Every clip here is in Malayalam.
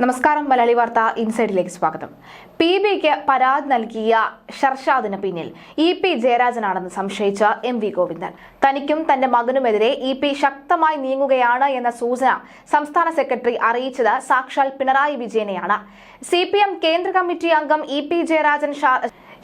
നമസ്കാരം മലയാളി വാർത്ത ഇൻസൈഡിലേക്ക് സ്വാഗതം. പി ബിക്ക് പരാതി നൽകിയ ഷർഷാദിന് പിന്നിൽ ഇ പി ജയരാജനാണെന്ന് സംശയിച്ച എം വി ഗോവിന്ദൻ. തനിക്കും തന്റെ മകനുമെതിരെ ഇ പി ശക്തമായി നീങ്ങുകയാണ് എന്ന സൂചന സംസ്ഥാന സെക്രട്ടറി അറിയിച്ചത് സാക്ഷാൽ പിണറായി വിജയനെയാണ്. സി കേന്ദ്ര കമ്മിറ്റി അംഗം ഇ പി ജയരാജൻ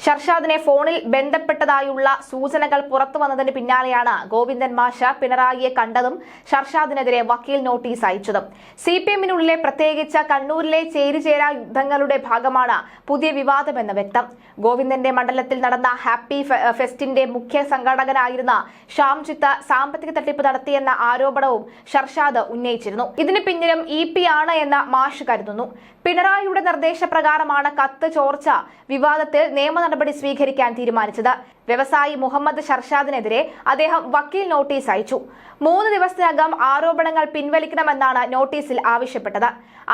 ഷർഷാദിനെ ഫോണിൽ ബന്ധപ്പെട്ടതായുള്ള സൂചനകൾ പുറത്തു വന്നതിന് പിന്നാലെയാണ് ഗോവിന്ദൻ മാഷ പിണറായിയെ കണ്ടതും ഷർഷാദിനെതിരെ വക്കീൽ നോട്ടീസ് അയച്ചതും. സി പി എമ്മിനുള്ളിലെ പ്രത്യേകിച്ച് കണ്ണൂരിലെ ചേരിചേരാ യുദ്ധങ്ങളുടെ ഭാഗമാണ് പുതിയ വിവാദമെന്ന് വ്യക്തം. ഗോവിന്ദന്റെ മണ്ഡലത്തിൽ നടന്ന ഹാപ്പി ഫെസ്റ്റിന്റെ മുഖ്യ സംഘാടകനായിരുന്ന ഷാംജിത്ത് സാമ്പത്തിക തട്ടിപ്പ് നടത്തിയെന്ന ആരോപണവും ഷർഷാദ് ഉന്നയിച്ചിരുന്നു. ഇതിന് പിന്നിലും ഇ പി ആണ് എന്ന് മാഷ് കരുതുന്നു. പിണറായിയുടെ നിർദ്ദേശപ്രകാരമാണ് കത്ത് ചോർച്ച വിവാദത്തിൽ നിയമ നടപടി സ്വീകരിക്കാൻ തീരുമാനിച്ചത്. വ്യവസായി മുഹമ്മദ് ഷർഷാദിനെതിരെ അദ്ദേഹം വക്കീൽ നോട്ടീസ് അയച്ചു. മൂന്ന് ദിവസത്തിനകം ആരോപണങ്ങൾ പിൻവലിക്കണമെന്നാണ് നോട്ടീസിൽ ആവശ്യപ്പെട്ടത്.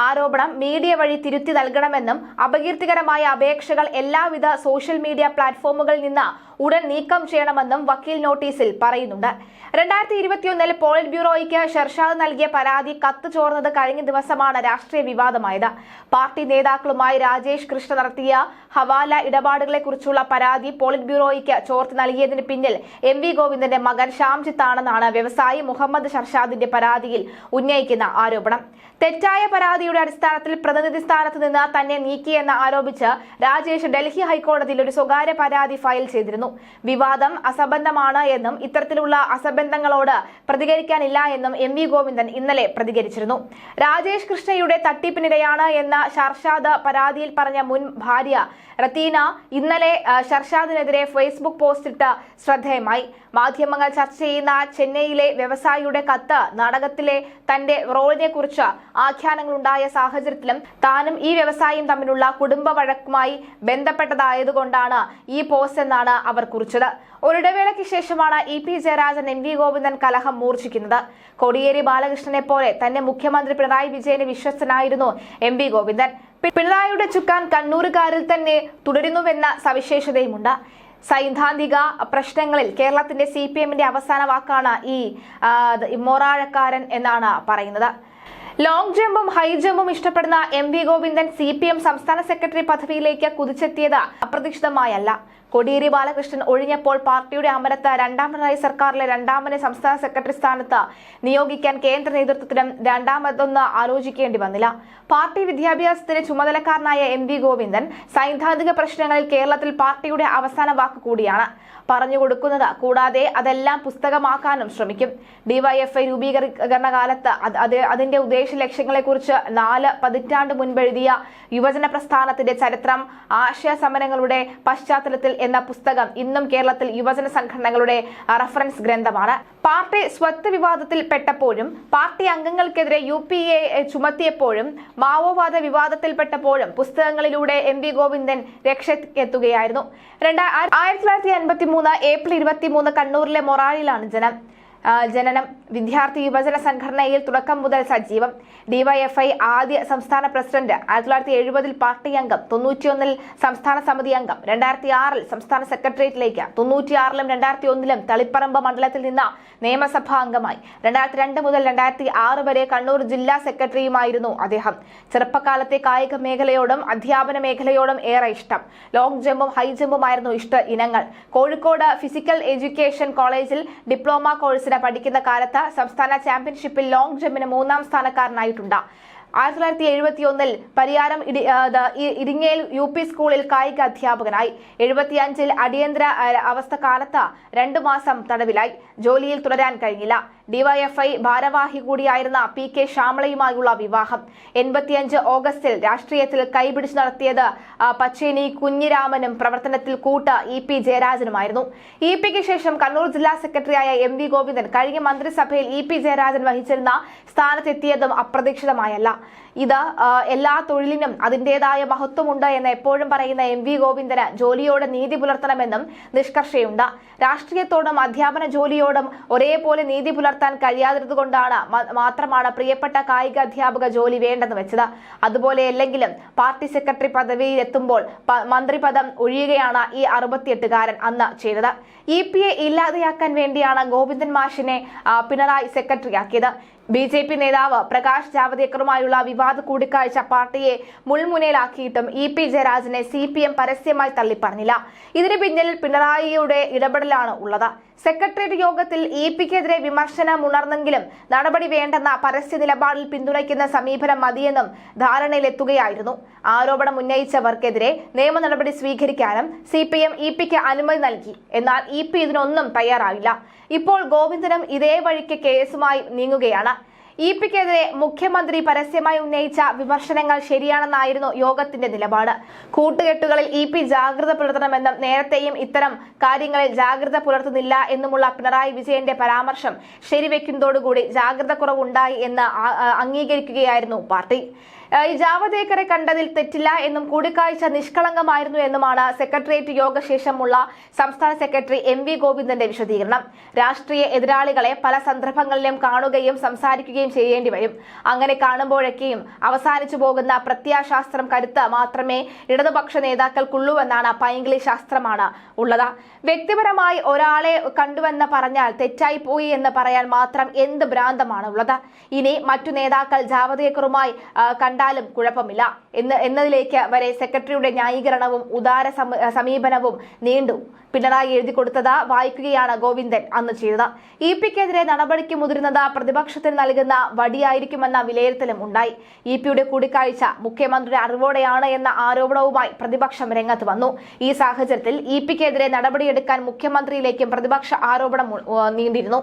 ആരോപണം മീഡിയ വഴി തിരുത്തി നൽകണമെന്നും അപകീർത്തികരമായ അപേക്ഷകൾ എല്ലാവിധ സോഷ്യൽ മീഡിയ പ്ലാറ്റ്ഫോമുകളിൽ നിന്ന് ഉടൻ നീക്കം ചെയ്യണമെന്നും വക്കീൽ നോട്ടീസിൽ പറയുന്നുണ്ട്. രണ്ടായിരത്തി ഇരുപത്തിയൊന്നിൽ പോളിറ്റ് ബ്യൂറോയ്ക്ക് ഷർഷാദ് നൽകിയ പരാതി കത്ത് ചോർന്നത് കഴിഞ്ഞ ദിവസമാണ് രാഷ്ട്രീയ വിവാദമായത്. പാർട്ടി നേതാക്കളുമായി രാജേഷ് കൃഷ്ണ നടത്തിയ ഹവാല ഇടപാടുകളെ കുറിച്ചുള്ള പരാതി പോളിറ്റ് ബ്യൂറോയ്ക്ക് ചോർത്തി നൽകിയതിന് പിന്നിൽ എം വി ഗോവിന്ദന്റെ മകൻ ഷാംജിത്താണെന്നാണ് വ്യവസായി മുഹമ്മദ് ഷർഷാദിന്റെ പരാതിയിൽ ഉന്നയിക്കുന്ന ആരോപണം. തെറ്റായ പരാതിയുടെ അടിസ്ഥാനത്തിൽ പ്രതിനിധി സ്ഥാനത്ത് നിന്ന് തന്നെ നീക്കിയെന്ന് ആരോപിച്ച് രാജേഷ് ഡൽഹി ഹൈക്കോടതിയിൽ ഒരു സ്വകാര്യ പരാതി ഫയൽ ചെയ്തിരുന്നു. വിവാദം അസംബന്ധമാണ് എന്നും ഇത്തരത്തിലുള്ള അസംബന്ധങ്ങളോട് പ്രതികരിക്കാനില്ല എന്നും എം വി ഗോവിന്ദൻ ഇന്നലെ പ്രതികരിച്ചിരുന്നു. രാജേഷ് കൃഷ്ണയുടെ തട്ടിപ്പിനിരയാണ് എന്ന ഷർഷാദ് പരാതിയിൽ പറഞ്ഞ മുൻ ഭാര്യ റത്തീന ഇന്നലെ ഷർഷാദിനെതിരെ ഫേസ്ബുക്ക് പോസ്റ്റ് ഇട്ട് ശ്രദ്ധേയമായി. മാധ്യമങ്ങൾ ചർച്ച ചെയ്യുന്ന ചെന്നൈയിലെ വ്യവസായിയുടെ കത്ത് നാടകത്തിലെ തന്റെ റോളിനെ കുറിച്ച് ആഖ്യാനങ്ങളുണ്ടായ സാഹചര്യത്തിലും താനും ഈ വ്യവസായിയും തമ്മിലുള്ള കുടുംബ വഴക്കുമായി ബന്ധപ്പെട്ടതായതുകൊണ്ടാണ് ഈ പോസ്റ്റ് എന്നാണ് അവർ കുറിച്ചത്. ഒരിടവേളയ്ക്ക് ശേഷമാണ് E P Jayarajan M V Govindan കലഹം മൂർച്ഛിക്കുന്നത്. കോടിയേരി ബാലകൃഷ്ണനെ പോലെ തന്നെ മുഖ്യമന്ത്രി പിണറായി വിജയന് വിശ്വസ്തനായിരുന്നു എം വി ഗോവിന്ദൻ. പിണറായിയുടെ ചുക്കാൻ കണ്ണൂരുകാരിൽ തന്നെ തുടരുന്നുവെന്ന സവിശേഷതയുമുണ്ട്. സൈദ്ധാന്തിക പ്രശ്നങ്ങളിൽ കേരളത്തിന്റെ സി പി എമ്മിന്റെ അവസാന വാക്കാണ് ഈ മോറാഴക്കാരൻ എന്നാണ് പറയുന്നത്. ലോങ് ജമ്പും ഹൈ ജമ്പും ഇഷ്ടപ്പെടുന്ന M V Govindan C P M സംസ്ഥാന സെക്രട്ടറി പദവിയിലേക്ക് കുതിച്ചെത്തിയത് അപ്രതീക്ഷിതമായല്ല. കോടിയേരി ബാലകൃഷ്ണൻ ഒഴിഞ്ഞപ്പോൾ പാർട്ടിയുടെ അമരത്ത് രണ്ടാം പിണറായി സർക്കാരിലെ രണ്ടാമനെ സംസ്ഥാന സെക്രട്ടറി സ്ഥാനത്ത് നിയോഗിക്കാൻ കേന്ദ്ര നേതൃത്വത്തിനും രണ്ടാമതൊന്ന് ആലോചിക്കേണ്ടി വന്നില്ല. പാർട്ടി വിദ്യാഭ്യാസത്തിന് ചുമതലക്കാരനായ എം വി ഗോവിന്ദൻ സൈദ്ധാന്തിക പ്രശ്നങ്ങളിൽ കേരളത്തിൽ പാർട്ടിയുടെ അവസാന വാക്ക് കൂടിയാണ്. പറഞ്ഞു കൊടുക്കുന്നത് കൂടാതെ അതെല്ലാം പുസ്തകമാക്കാനും ശ്രമിക്കും. ഡിവൈഎഫ്ഐ രൂപീകരണ കാലത്ത് അത് അത് അതിന്റെ ഉദ്ദേശ ലക്ഷ്യങ്ങളെക്കുറിച്ച് നാല് പതിറ്റാണ്ട് മുൻപെഴുതിയ യുവജന പ്രസ്ഥാനത്തിന്റെ ചരിത്രം ആശയ സമരങ്ങളുടെ പശ്ചാത്തലത്തിൽ എന്ന പുസ്തകം ഇന്നും കേരളത്തിൽ യുവജന സംഘടനകളുടെ റഫറൻസ് ഗ്രന്ഥമാണ്. പാർട്ടി സ്വത്ത് വിവാദത്തിൽ പെട്ടപ്പോഴും പാർട്ടി അംഗങ്ങൾക്കെതിരെ യു പി എ ചുമത്തിയപ്പോഴും മാവോവാദ വിവാദത്തിൽപ്പെട്ടപ്പോഴും പുസ്തകങ്ങളിലൂടെ എം വി ഗോവിന്ദൻ രക്ഷയ്ക്കെത്തുകയായിരുന്നു രണ്ടായിരത്തി ആയിരത്തി തൊള്ളായിരത്തി അൻപത്തി മൂന്ന് ഏപ്രിൽ ഇരുപത്തി മൂന്ന് കണ്ണൂരിലെ മൊറാളിലാണ് ജനം. ജനനം വിദ്യാർത്ഥി യുവജന സംഘടനയിൽ തുടക്കം മുതൽ സജീവം. ഡിവൈഎഫ്ഐ ആദ്യ സംസ്ഥാന പ്രസിഡന്റ്. ആയിരത്തി തൊള്ളായിരത്തി എഴുപതിൽ പാർട്ടി അംഗം. തൊണ്ണൂറ്റിയൊന്നിൽ സംസ്ഥാന സമിതി അംഗം. രണ്ടായിരത്തി ആറിൽ സംസ്ഥാന സെക്രട്ടേറിയറ്റിലേക്ക്. തൊണ്ണൂറ്റിയാറിലും രണ്ടായിരത്തി ഒന്നിലും തളിപ്പറമ്പ് മണ്ഡലത്തിൽ നിന്ന് നിയമസഭാ അംഗമായി. രണ്ടായിരത്തി രണ്ട് മുതൽ രണ്ടായിരത്തി ആറ് വരെ കണ്ണൂർ ജില്ലാ സെക്രട്ടറിയുമായിരുന്നു അദ്ദേഹം. ചെറുപ്പകാലത്തെ കായിക മേഖലയോടും അധ്യാപന മേഖലയോടും ഏറെ ഇഷ്ടം. ലോങ് ജമ്പും ഹൈ ജമ്പുമായിരുന്നു ഇഷ്ട ഇനങ്ങൾ. കോഴിക്കോട് ഫിസിക്കൽ എഡ്യൂക്കേഷൻ കോളേജിൽ ഡിപ്ലോമ കോഴ്സിന് പഠിക്കുന്ന കാലത്ത് സംസ്ഥാന ചാമ്പ്യൻഷിപ്പിൽ ലോങ് ജമ്പിന് മൂന്നാം സ്ഥാനക്കാരനായിട്ടുണ്ട്. ആയിരത്തി തൊള്ളായിരത്തി എഴുപത്തി ഒന്നിൽ പരിയാരം ഇരിങ്ങേൽ യു പി സ്കൂളിൽ കായിക അധ്യാപകനായി. എഴുപത്തിയഞ്ചിൽ അടിയന്തര അവസ്ഥ കാലത്ത് രണ്ടു മാസം തടവിലായി. ജോലിയിൽ തുടരാൻ കഴിഞ്ഞില്ല. ഡിവൈഎഫ്ഐ ഭാരവാഹി കൂടിയായിരുന്ന പി കെ ശ്യാമളയുമായുള്ള വിവാഹം. എൺപത്തിയഞ്ച് ഓഗസ്റ്റിൽ രാഷ്ട്രീയത്തിൽ കൈപിടിച്ചു നടത്തിയത് പച്ചേനി കുഞ്ഞിരാമനും പ്രവർത്തനത്തിൽ കൂട്ട് ഇ പി ജയരാജനുമായിരുന്നു. ഇ പിക്ക് ശേഷം കണ്ണൂർ ജില്ലാ സെക്രട്ടറിയായ എം വി ഗോവിന്ദൻ കഴിഞ്ഞ മന്ത്രിസഭയിൽ ഇ പി ജയരാജൻ വഹിച്ചിരുന്ന സ്ഥാനത്തെത്തിയതും അപ്രതീക്ഷിതമായല്ല. ഇത് എല്ലാ തൊഴിലിനും അതിന്റെതായ മഹത്വമുണ്ട് എന്ന് എപ്പോഴും പറയുന്ന എം വി ഗോവിന്ദന് ജോലിയോട് നീതി പുലർത്തണമെന്നും നിഷ്കർഷയുണ്ട്. രാഷ്ട്രീയത്തോടും അധ്യാപന ജോലിയോടും ഒരേപോലെ നീതി പുലർത്താൻ കഴിയാതിരുന്നുകൊണ്ടാണ് മാത്രമാണ് പ്രിയപ്പെട്ട കായിക അധ്യാപക ജോലി വേണ്ടെന്ന് വെച്ചത്. അതുപോലെ അല്ലെങ്കിലും പാർട്ടി സെക്രട്ടറി പദവിയിൽ എത്തുമ്പോൾ മന്ത്രിപദം ഒഴിയുകയാണ് ഈ അറുപത്തിയെട്ടുകാരൻ അന്ന് ചെയ്തത്. ഇ പി എ ഇല്ലാതെയാക്കാൻ വേണ്ടിയാണ് ഗോവിന്ദൻ മാഷിനെ പിണറായി സെക്രട്ടറിയാക്കിയത്. ബി ജെ പി നേതാവ് പ്രകാശ് ജാവദേക്കറുമായുള്ള വിവാദ കൂടിക്കാഴ്ച പാർട്ടിയെ മുൾമുനയിലാക്കിയിട്ടും ഇ പി ജയരാജനെ സി പി എം പരസ്യമായി തള്ളിപ്പറഞ്ഞില്ല. ഇതിന് പിന്നിൽ പിണറായിയുടെ ഇടപെടലാണ് ഉള്ളത്. സെക്രട്ടേറിയറ്റ് യോഗത്തിൽ ഇ പിക്കെതിരെ വിമർശനം ഉണർന്നെങ്കിലും നടപടി വേണ്ടെന്ന പരസ്യ നിലപാടിൽ പിന്തുണയ്ക്കുന്ന സമീപനം മതിയെന്നും ധാരണയിലെത്തുകയായിരുന്നു. ആരോപണം ഉന്നയിച്ചവർക്കെതിരെ നിയമ നടപടി സ്വീകരിക്കാനും സി പി എം ഇ പിക്ക് അനുമതി നൽകി. എന്നാൽ ഇ പി ഇതിനൊന്നും തയ്യാറായില്ല. ഇപ്പോൾ ഗോവിന്ദനും ഇതേ വഴിക്ക് കേസുമായി നീങ്ങുകയാണ്. ഇ പിക്കെതിരെ മുഖ്യമന്ത്രി പരസ്യമായി ഉന്നയിച്ച വിമർശനങ്ങൾ ശരിയാണെന്നായിരുന്നു യോഗത്തിന്റെ നിലപാട്. കൂട്ടുകെട്ടുകളിൽ ഇ പി ജാഗ്രത പുലർത്തണമെന്നും നേരത്തെയും ഇത്തരം കാര്യങ്ങളിൽ ജാഗ്രത പുലർത്തുന്നില്ല എന്നുമുള്ള പിണറായി വിജയന്റെ പരാമർശം ശരിവെക്കുന്നതോടുകൂടി ജാഗ്രത കുറവുണ്ടായി എന്ന് അംഗീകരിക്കുകയായിരുന്നു പാർട്ടി. ജാവദേക്കറെ കണ്ടതിൽ തെറ്റില്ല എന്നും കൂടിക്കാഴ്ച നിഷ്കളങ്കമായിരുന്നു എന്നുമാണ് സെക്രട്ടേറിയറ്റ് യോഗശേഷമുള്ള സംസ്ഥാന സെക്രട്ടറി എം വി ഗോവിന്ദന്റെ വിശദീകരണം. രാഷ്ട്രീയ എതിരാളികളെ പല സന്ദർഭങ്ങളിലും കാണുകയും സംസാരിക്കുകയും ചെയ്യേണ്ടി വരും. അങ്ങനെ കാണുമ്പോഴൊക്കെയും അവസാനിച്ചു പോകുന്ന പ്രത്യാശാസ്ത്രം കരുത്ത് മാത്രമേ ഇടതുപക്ഷ നേതാക്കൾക്കുള്ളൂവെന്നാണ് പൈങ്കിളി ശാസ്ത്രമാണ് ഉള്ളത്. വ്യക്തിപരമായി ഒരാളെ കണ്ടുവെന്ന് പറഞ്ഞാൽ തെറ്റായി പോയി എന്ന് പറയാൻ മാത്രം എന്ത് ഭ്രാന്തമാണ് ഉള്ളത് ഇനി മറ്റു നേതാക്കൾ ജാവദേക്കറുമായി കണ്ടാലും കുഴപ്പമില്ല. എന്ന് എന്നതിലേക്ക് വരെ സെക്രട്ടറിയുടെ ന്യായീകരണവും ഉദാര സമീപനവും നീണ്ടു. പിണറായി എഴുതി കൊടുത്തത് വായിക്കുകയാണ് ഗോവിന്ദൻ അന്ന് ചെയ്തത്. ഇ പിക്കെതിരെ നടപടിക്ക് മുതിരുന്നത് പ്രതിപക്ഷത്തിന് നൽകുന്ന വടിയായിരിക്കുമെന്ന വിലയിരുത്തലും ഉണ്ടായി. ഇ പിയുടെ കൂടിക്കാഴ്ച മുഖ്യമന്ത്രിയുടെ അറിവോടെയാണ് എന്ന ആരോപണവുമായി പ്രതിപക്ഷം രംഗത്ത് വന്നു. ഈ സാഹചര്യത്തിൽ ഇ പിക്കെതിരെ നടപടിയെടുക്കാൻ മുഖ്യമന്ത്രിയിലേക്കും പ്രതിപക്ഷ ആരോപണം നീണ്ടിരുന്നു.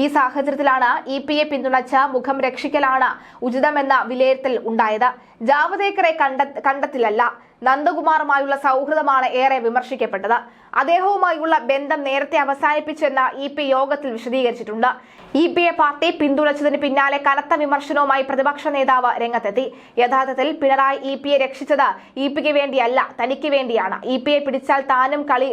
ഈ സാഹചര്യത്തിലാണ് ഇ പി എ പിന്തുണച്ച മുഖം രക്ഷിക്കലാണ് ഉചിതമെന്ന വിലയിരുത്തൽ ഉണ്ടായത്. ജാവദേക്കറെ കണ്ട കണ്ടെത്തിലല്ല നന്ദകുമാറുമായുള്ള സൗഹൃദമാണ് ഏറെ വിമർശിക്കപ്പെട്ടത്. അദ്ദേഹവുമായുള്ള ബന്ധം നേരത്തെ അവസാനിപ്പിച്ചെന്ന് ഇ പി യോഗത്തിൽ വിശദീകരിച്ചിട്ടുണ്ട്. ഇ പിയെ പാർട്ടി പിന്തുണച്ചതിന് പിന്നാലെ കനത്ത വിമർശനവുമായി പ്രതിപക്ഷ നേതാവ് രംഗത്തെത്തി. യഥാർത്ഥത്തിൽ പിണറായി ഇ പിയെ രക്ഷിച്ചത് ഇ പിക്ക് വേണ്ടിയല്ല തനിക്ക് വേണ്ടിയാണ്. ഇ പിയെ പിടിച്ചാൽ താനും കളി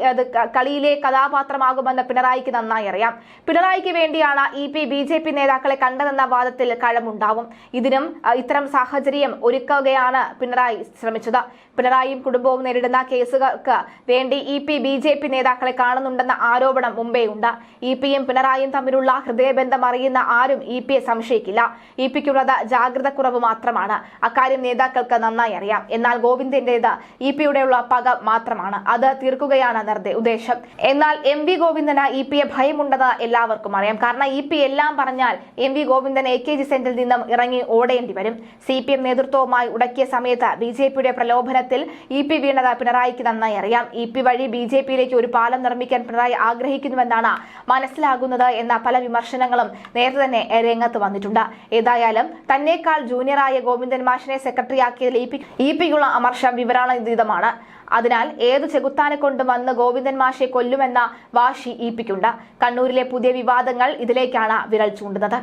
കളിയിലെ കഥാപാത്രമാകുമെന്ന് പിണറായിക്ക് നന്നായി അറിയാം. പിണറായിക്ക് വേണ്ടിയാണ് E P B J P നേതാക്കളെ കണ്ടതെന്ന വാദത്തിൽ കഴമുണ്ടാവും. ഇതിനും ഇത്തരം സാഹചര്യം ഒരുക്കുകയാണ് പിണറായി ശ്രമിച്ചത്. പിണറായിയും കുടുംബവും നേരിടുന്ന കേസുകൾക്ക് വേണ്ടി E P B J P നേതാക്കളെ കാണുന്നുണ്ടെന്ന ആരോപണം മുമ്പേ ഉണ്ട് ഇ പിയും പിണറായിയും തമ്മിലുള്ള ഹൃദയബന്ധം അറിയുന്ന ആരും ഇ പിയെ സംശയിക്കില്ല. ഇ പിക്കുള്ളത് ജാഗ്രത കുറവ് മാത്രമാണ്. അക്കാര്യം നേതാക്കൾക്ക് നന്നായി അറിയാം. എന്നാൽ ഗോവിന്ദന്റേത് ഇ പിയുടെയുള്ള പക മാത്രമാണ്. അത് തീർക്കുകയാണ് നിർദ്ദേ ഉദ്ദേശം. എന്നാൽ എം വി ഗോവിന്ദന് ഇ പിയെ ഭയമുണ്ടെന്ന് എല്ലാവർക്കും അറിയാം. കാരണം ഇ പി എല്ലാം പറഞ്ഞാൽ M V Govindan A K G സെന്ററിൽ നിന്നും ഇറങ്ങി ഓടേണ്ടി വരും. സി പി എം നേതൃത്വവുമായി ഉടക്കിയ സമയത്ത് ബി ജെ പിയുടെ പ്രലോഭനത്തിൽ ഇ പി വീണത് പിണറായിക്ക് നന്നായി അറിയാം. ഇ പി വഴി ബി ജെ പിയിലേക്ക് ഒരു പാലം നിർമ്മിക്കാൻ പിണറായി ആഗ്രഹിക്കുന്നുവെന്നാണ് മനസ്സിലാകുന്നത് എന്ന പല വിമർശനങ്ങളും നേരത്തെ തന്നെ രംഗത്ത് വന്നിട്ടുണ്ട്. ഏതായാലും തന്നേക്കാൾ ജൂനിയറായ ഗോവിന്ദൻ മാഷിനെ സെക്രട്ടറിയാക്കിയതിൽ ഇ പി ഇ പിക്കുള്ള അമർഷം വിവരണാതീതമാണ് അതിനാൽ ഏത് ചെകുത്താനെ കൊണ്ട് വന്ന് ഗോവിന്ദൻ മാഷെ കൊല്ലുമെന്ന വാശി ഇ പിക്കുണ്ട്. കണ്ണൂരിലെ പുതിയ വിവാദങ്ങൾ ഇതിലേക്കാണ് വിരൽ ചൂണ്ടുന്നത്.